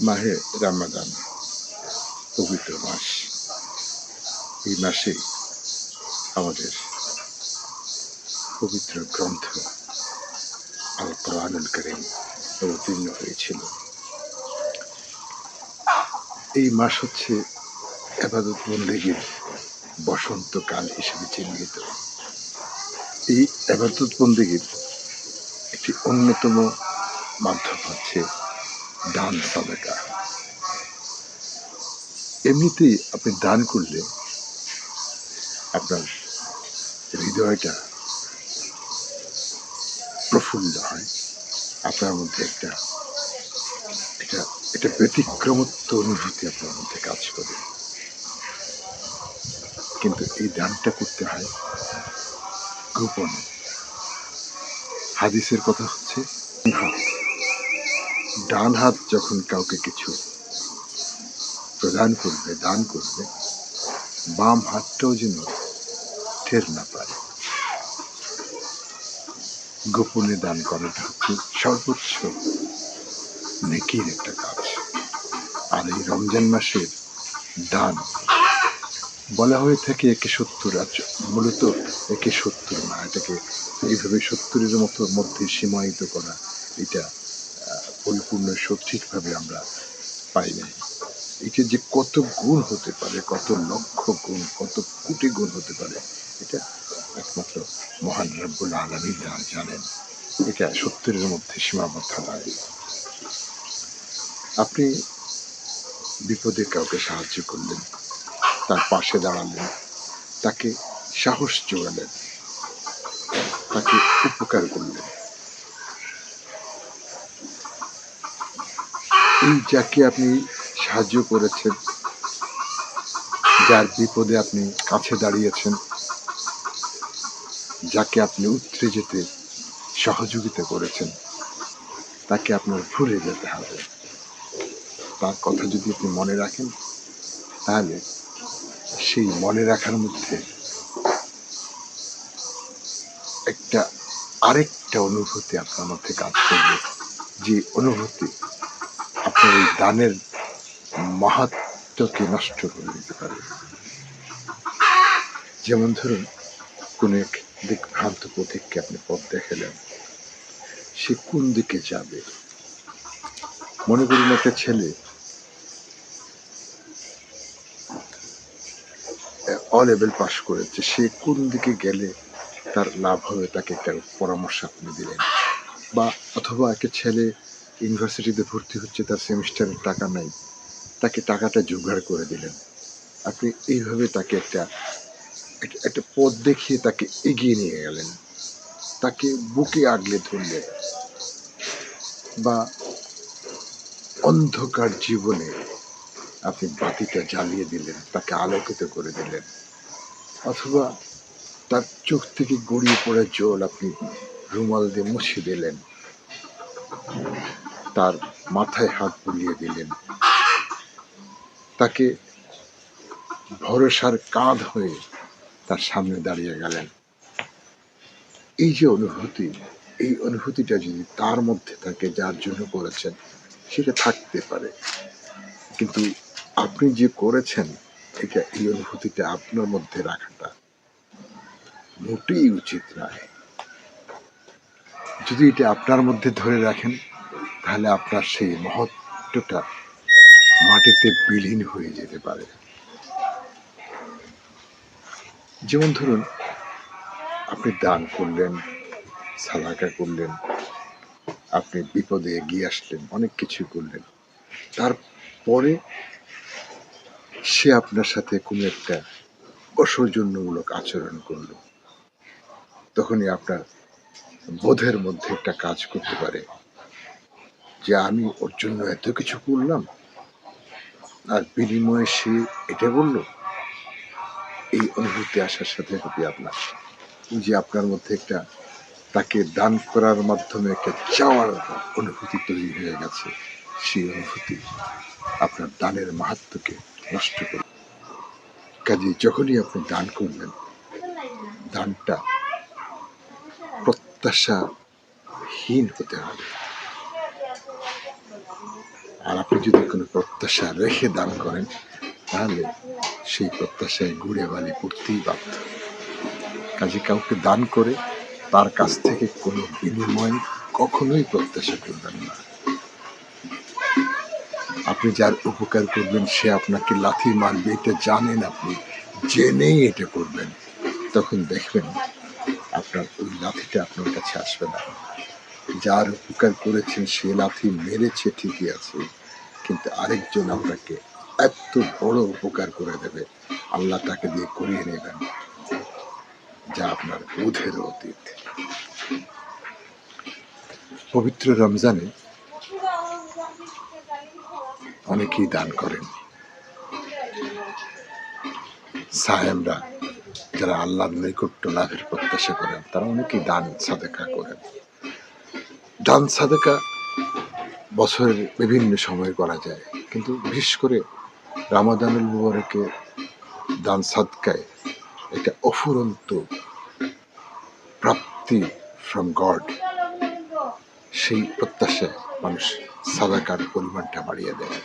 মাহে রামাদান, পবিত্র মাস। এই মাসে আমাদের পবিত্র গ্রন্থ আল কোরআনুল করিম অবতীর্ণ হয়েছিল। এই মাস হচ্ছে আবাদত বন্দীগীর বসন্তকাল হিসেবে চিহ্নিত। এই আবাদত বন্দীগীর একটি অন্যতম মাধ্যম হচ্ছে দান সাদাকা এমনিতেই আপনি দান করলে আপনার হৃদয়টা প্রফুল্ল হয়, আপনার মধ্যে একটা এটা এটা ব্যতিক্রমত্ব অনুভূতি আপনার মধ্যে কাজ করে। কিন্তু এই দানটা করতে হয় গোপনে। হাদিসের কথা হচ্ছে হাত ডান হাত যখন কাউকে কিছু প্রদান করবে, দান করবে, বাম হাতটাও যেন ঠের না পারে। গোপনে দান করাটা হচ্ছে সর্বোচ্চ নেকির একটা কাজ। আর এই রমজান মাসের দান বলা হয়ে থাকে একে সত্তর আচ্ছা মূলত একে সত্তর না, এটাকে এইভাবে সত্তরের মতো মধ্যে সীমায়িত করা, এটা পরিপূর্ণ সঠিকভাবে আমরা পাই নাই। এটা যে কত গুণ হতে পারে, কত লক্ষ গুণ, কত কোটি গুণ হতে পারে, এটা একমাত্র মহান রব্বুল আলমী জানেন। এটা সত্তরের মধ্যে সীমাবদ্ধ নয়। আপনি বিপদে কাউকে সাহায্য করলেন, তার পাশে দাঁড়ালেন, তাকে সাহস জোগালেন তাকে উপকার করলেন। এই যাকে আপনি সাহায্য করেছেন, যার বিপদে আপনি কাছে দাঁড়িয়েছেন, যাকে আপনি উতরে যেতে সহযোগিতা করেছেন, তাকে আপনার ভুলে যেতে হবে। তার কথা যদি আপনি মনে রাখেন, তাহলে সেই মনে রাখার মধ্যে একটা আরেকটা অনুভূতি আপনার মধ্যে কাজ করবে। যে অনুভূতি এই দানের মাহাত্মকে নষ্ট করে দিতে পারে। যেমন ধরুন, কোনো এক দিকভ্রান্ত পথিককে আপনি পথ দেখালেন। সে কোন দিকে যাবে? মনে করুন একটা ছেলে অ লেভেল পাশ করেছে। সে কোন দিকে গেলে তার লাভ হবে তাকে একটা পরামর্শ আপনি দিলেন? বা অথবা একটা ছেলে ইউনিভার্সিটিতে ভর্তি হচ্ছে, তার সেমিস্টারের টাকা নাই। তাকে টাকাটা জোগাড় করে দিলেন। আপনি এইভাবে তাকে একটা, একটা- পথ দেখিয়ে তাকে এগিয়ে নিয়ে গেলেন। তাকে বুকে আগলে ধরলেন। বা অন্ধকার জীবনে আপনি বাতিটা জ্বালিয়ে দিলেন, তাকে আলোকিত করে দিলেন। অথবা তার চোখ থেকে গড়িয়ে পড়া জল আপনি রুমাল দিয়ে মুছে দিলেন। তার মাথায় হাত বুলিয়ে দিলেন। তাকে ভরসার কাঁধ হয়ে তার সামনে দাঁড়িয়ে গেলেন। এই যে অনুভূতি, এই অনুভূতিটা যদি তার মধ্যে থাকে, যার জন্য করেছেন, সেটা থাকতে পারে। কিন্তু আপনি যে করেছেন, এটা এই অনুভূতিটা আপনার মধ্যে রাখাটা মোটেই উচিত নয়। যদি এটা আপনার মধ্যে ধরে রাখেন তাহলে আপনার সেই মহত্বটা মাটিতে বিলীন হয়ে যেতে পারে। যেমন ধরুন, আপনি দান করলেন, সালাকা করলেন, আপনি বিপদে এগিয়ে আসলেন, অনেক কিছু করলেন। তারপরে সে আপনার সাথে কোনো একটা অসৌজন্যমূলক আচরণ করল। তখনই আপনার বোধের মধ্যে একটা কাজ করতে পারে। যে আমি ওর জন্য এত কিছু করলাম, আর বিনিময়ে সে এটা বলল, এই অনুভূতি আসার সাথে সাথে আপনার। যে আপনার মধ্যে একটা তাকে দান করার মাধ্যমে একটা চাওয়ার অনুভূতি তৈরি হয়ে গেছে, সেই অনুভূতি আপনার দানের মাহাত্মকে নষ্ট করে কাজে যখনই আপনি দান করবেন, দানটা প্রত্যাশাহীন হতে হবে। আর আপনি যদি কোনো প্রত্যাশা রেখে দান করেন, তাহলে সেই প্রত্যাশায় গুড়ে বালি পড়তেই বাধ্য। কাজে কাউকে দান করে তার কাছ থেকে কোনো বিনিময় কখনোই প্রত্যাশা করবেন না। আপনি যার উপকার করবেন, সে আপনাকে লাথি মারবে, এটা জানেন আপনি, জেনেই এটা করবেন। তখন দেখবেন আপনার ওই লাথিটা আপনার কাছে আসবে না। যার উপকার করেছেন সে লাথি মেরেছে, ঠিকই আছে। কিন্তু আরেকজন আপনাকে এত বড় উপকার করে দেবে, আল্লাহ তাকে দিয়ে করিয়ে নেবেন যা আপনার বোধের অতীত। পবিত্র রমজানে অনেকেই দান করেন। সাহেবরা যারা আল্লাহর নৈকট্য লাভের প্রত্যাশা করেন, তারা অনেকেই দান সাদেকা করেন। দান সাদেকা বছরের বিভিন্ন সময়ে করা যায়। কিন্তু বিশেষ করে রামাদানুল মুবারকে দান সাদকায় একটা অফুরন্ত প্রাপ্তি ফ্রম গড সেই প্রত্যাশায় মানুষ সাদাকার পরিমাণটা বাড়িয়ে দেয়।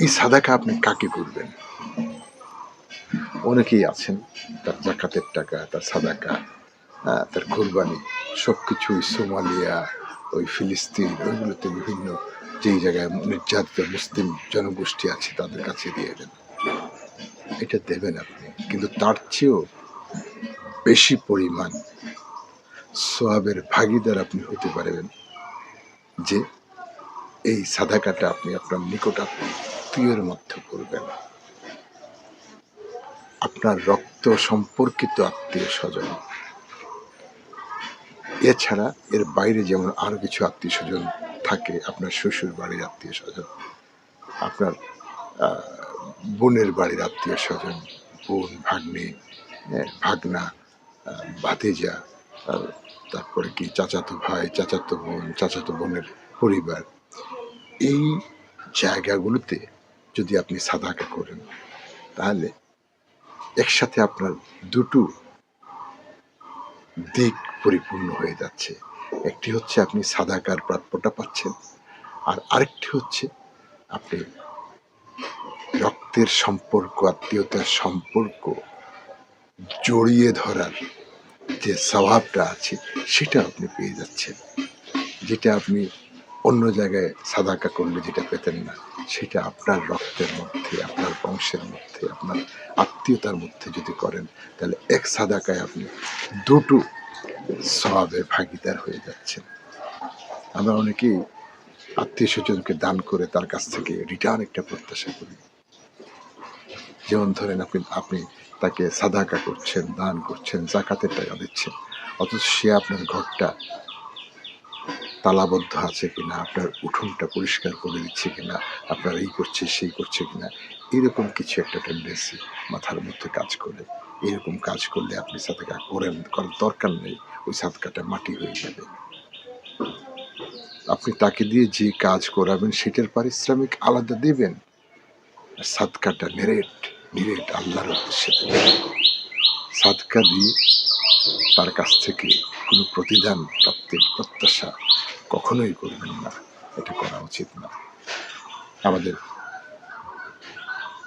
এই সাদাকা আপনি কাকে করবেন? অনেকেই আছেন, তার জাকাতের টাকা, তার সাদাকা। তার কোরবানি সব কিছুই সোমালিয়া, ওই ফিলিস্তিন, ওইগুলোতে বিভিন্ন যেই জায়গায় নির্যাতিত মুসলিম জনগোষ্ঠী আছে তাদের কাছে দিয়ে দেন। এটা দেবেন আপনি। কিন্তু তার চেয়েও বেশি পরিমাণ সোয়াবের ভাগিদার আপনি হতে পারবেন যে এই সাদাকাটা আপনি আপনার নিকট আত্মীয়ের মধ্যে করবেন। আপনার রক্ত সম্পর্কিত আত্মীয় স্বজন এছাড়া এর বাইরে যেমন আরও কিছু আত্মীয় স্বজন থাকে আপনার শ্বশুর বাড়ির আত্মীয় স্বজন আপনার বোনের বাড়ির আত্মীয় স্বজন বোন ভাগ্নে হ্যাঁ, ভাগনা ভাতিজা তারপরে কি চাচাতো ভাই চাচাতো বোন চাচাতো বোনের পরিবার এই জায়গাগুলোতে যদি আপনি সাদাকা করেন তাহলে একসাথে আপনার দুটো দিক পরিপূর্ণ হয়ে যাচ্ছে। একটি হচ্ছে আপনি সাদাকার প্রাপ্যটা পাচ্ছেন, আর আরেকটি হচ্ছে আপনি রক্তের সম্পর্ক, আত্মীয়তার সম্পর্ক জড়িয়ে ধরার যে স্বভাবটা আছে, সেটা আপনি পেয়ে যাচ্ছেন। যেটা আপনি অন্য জায়গায় সাদাকা করলে যেটা পেতেন না। সেটা আপনার রক্তের মধ্যে, আপনার বংশের মধ্যে, আপনার আত্মীয়তার মধ্যে যদি করেন, তাহলে এক সাদাকায় আপনি দুটো স্বভাবের ভাগিদার হয়ে যাচ্ছেন। আমরা অনেকেই আত্মীয় স্বজনকে দান করে তার কাছ থেকে রিটার্ন একটা প্রত্যাশা করি। যেমন ধরেন আপনি আপনি তাকে সাদাকা করছেন, দান করছেন, জাকাতের টাকা দিচ্ছেন, অথচ সে আপনার ঘরটা তালাবদ্ধ আছে কিনা, আপনার উঠোনটা পরিষ্কার করে দিচ্ছে কিনা, আপনার এই করছে, সেই করছে কিনা, এরকম কিছু একটা টেন্ডেন্সি মাথার মধ্যে কাজ করে। এরকম কাজ করলে আপনি সাদকা করেন, করার দরকার নেই, ওই সাদকাটা মাটি হয়ে যাবে। আপনি তাকে দিয়ে যে কাজ করাবেন, সেটার পারিশ্রমিক আলাদা দেবেন। সাদকাটা নিরেট নিরেট আল্লাহর উদ্দেশ্যে সাদকা দিয়ে তার কাছ থেকে কোনো প্রতিদান, প্রাপ্তির প্রত্যাশা কখনোই করবেন না। এটা করা উচিত না। আমাদের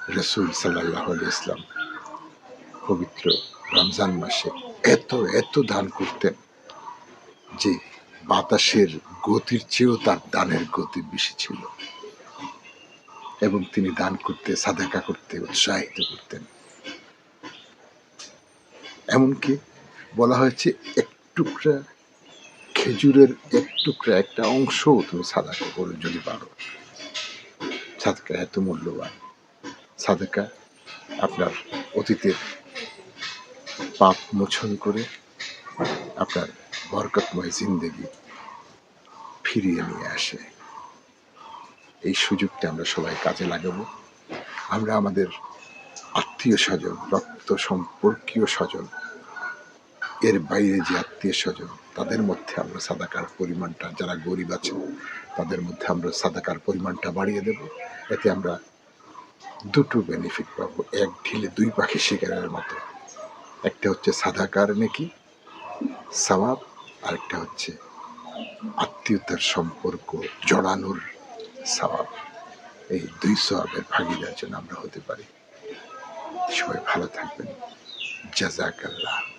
রসুল সাল্লাহ ইসলাম পবিত্র রমজান মাসে এত এত দান করতেন যে বাতাসের গতির চেয়েও তার দানের গতি বেশি ছিল। এবং তিনি দান করতে, সাদাকা করতে, উৎসাহিত করতেন। এমনকি বলা হয়েছে, এক টুকরা খেজুরের এক টুকরা একটা অংশও তুমি সাদাকা করো যদি পারো। সাদকা এত মূল্যবান। সাদাকা আপনার অতীতের পাপ মোচন করে আপনার বরকতময় জিন্দেগি ফিরিয়ে নিয়ে আসে। এই সুযোগটা আমরা সবাই কাজে লাগাবো। আমরা আমাদের আত্মীয় স্বজন, রক্ত সম্পর্কীয় স্বজন, এর বাইরে যে আত্মীয় স্বজন তাদের মধ্যে আমরা সাদাকার পরিমাণটা, যারা গরিব আছে, তাদের মধ্যে আমরা সাদাকার পরিমাণটা বাড়িয়ে দেব। এতে আমরা দুটো বেনিফিট পাবো। এক ঢিলে দুই পাখি শিকারের মতো। একটা হচ্ছে সাদাকার নাকি, সওয়াব আরেকটা হচ্ছে আত্মীয়তার সম্পর্ক জড়ানোর সওয়াব। এই দুই সওয়াবের ভাগিদার জন্য আমরা হতে পারি। সবাই ভালো থাকবেন। জাজাকাল্লাহ